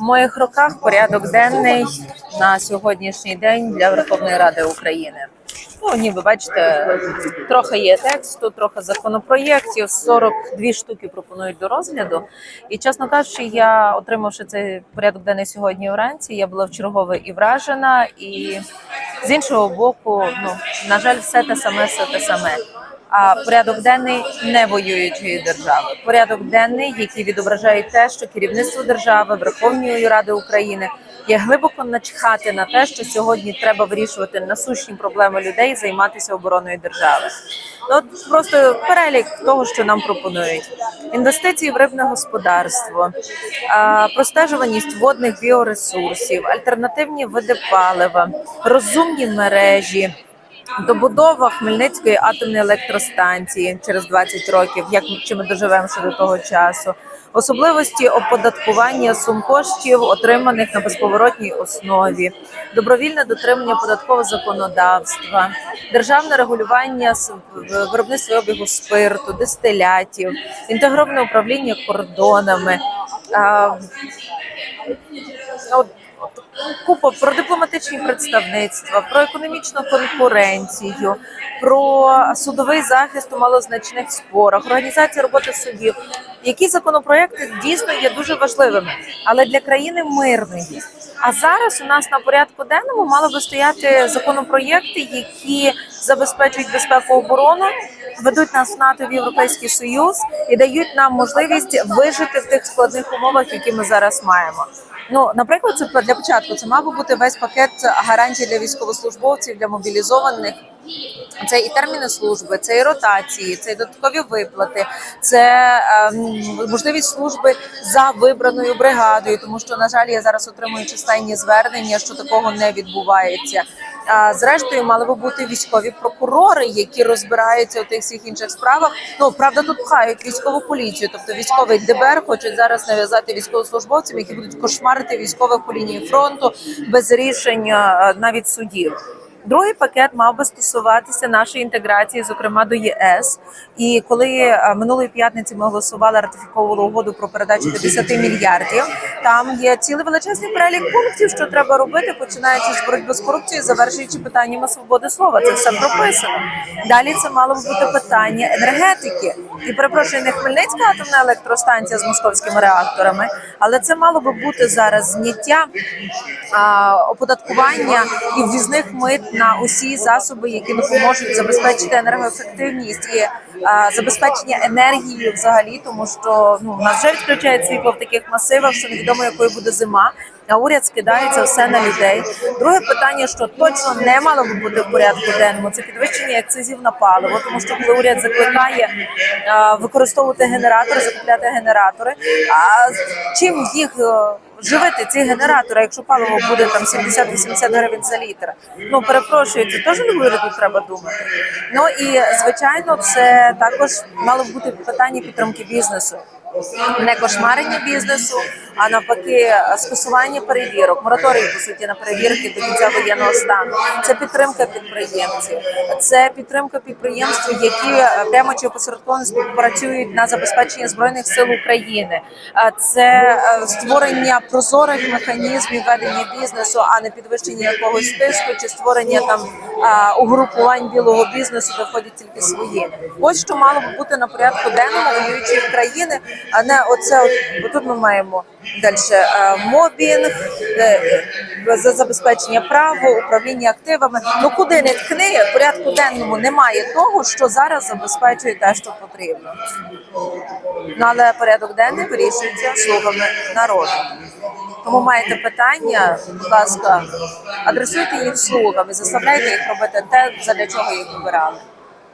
У моїх руках порядок денний на сьогоднішній день для Верховної Ради України. Ну, ніби бачите, трохи є тексту, трохи законопроєктів, 42 штуки пропонують до розгляду. І чесно кажучи, я отримавши цей порядок денний сьогодні вранці, я була вчергове і вражена, і з іншого боку, ну на жаль, все те саме, все те саме. А порядок денний не воюючої держави. Порядок денний, який відображає те, що керівництво держави, Верховної Ради України є глибоко начхати на те, що сьогодні треба вирішувати насущні проблеми людей, займатися обороною держави. Ну, от просто перелік того, що нам пропонують: інвестиції в рибне господарство, простежуваність водних біоресурсів, альтернативні види палива, розумні мережі. Добудова Хмельницької атомної електростанції через 20 років, як чи ми доживемо ще до того часу, особливості оподаткування сум коштів, отриманих на безповоротній основі, добровільне дотримання податкового законодавства, державне регулювання виробництва обігу спирту, дистилятів, інтегроване управління кордонами. от купа про дипломатичні представництва, про економічну конкуренцію, про судовий захист у малозначних спорах, організацію роботи судів. Які законопроекти дійсно є дуже важливими, але для країни мирної. А зараз у нас на порядку денному мало би стояти законопроєкти, які забезпечують безпеку оборону, ведуть нас в НАТО в Європейський Союз і дають нам можливість вижити в тих складних умовах, які ми зараз маємо. Ну, наприклад, це для початку це мав бути весь пакет гарантій для військовослужбовців, для мобілізованих. Це і терміни служби, це і ротації, це і додаткові виплати, це ем, можливість служби за вибраною бригадою, тому що на жаль, я зараз отримую численні звернення, що такого не відбувається. А зрештою, мали би бути військові прокурори, які розбираються у тих всіх інших справах. Ну правда, тут пхають військову поліцію, тобто військовий ДБР хочуть зараз нав'язати військовослужбовцям, які будуть кошмарити військових по лінії фронту без рішення навіть судів. Другий пакет мав би стосуватися нашої інтеграції, зокрема до ЄС. І коли е, минулої п'ятниці ми голосували ратифіковували угоду про передачу 50 мільярдів, там є цілий величезний перелік пунктів, що треба робити, починаючи з боротьби з корупцією, завершуючи питаннями свободи слова. Це все прописано. Далі це мало б бути питання енергетики. І перепрошую, не Хмельницька атомна електростанція з московськими реакторами, але це мало би бути зараз зняття а, оподаткування і ввізних мит на усі засоби, які допоможуть забезпечити енергоефективність і а, забезпечення енергією взагалі, тому що ну у нас вже відключають світло в таких масивах, що невідомо якою буде зима. А уряд скидається все на людей. Друге питання, що точно не мало би бути в порядку денному, це підвищення акцизів на паливо, тому що коли уряд закликає а, використовувати генератори, закупляти генератори. А чим їх е, живити ці генератори, якщо паливо буде там 70-80 гривень за літр? Ну перепрошую, це теж уряду треба думати. Ну і звичайно, це також мало б бути питання підтримки бізнесу. Не кошмарення бізнесу, а навпаки, скасування перевірок, мораторій по суті на перевірки до кінця воєнного стану. Це підтримка підприємців, це підтримка підприємств, які е, прямо чи опосередковано співпрацюють на забезпечення збройних сил України. Е, Це е, створення прозорих механізмів ведення бізнесу, а не підвищення якогось тиску чи створення там е, угрупувань білого бізнесу, де тільки свої. Ось що мало б бути на порядку денному воюючої країни, а не оце от, отут ми маємо далі мобінг, е, за забезпечення права, управління активами. Ну куди не ткни, в порядку денному немає того, що зараз забезпечує те, що потрібно. Ну але порядок денний вирішується слугами народу. Тому маєте питання, будь ласка, адресуйте їх слугам і заставляйте їх робити те, задля чого їх вибирали.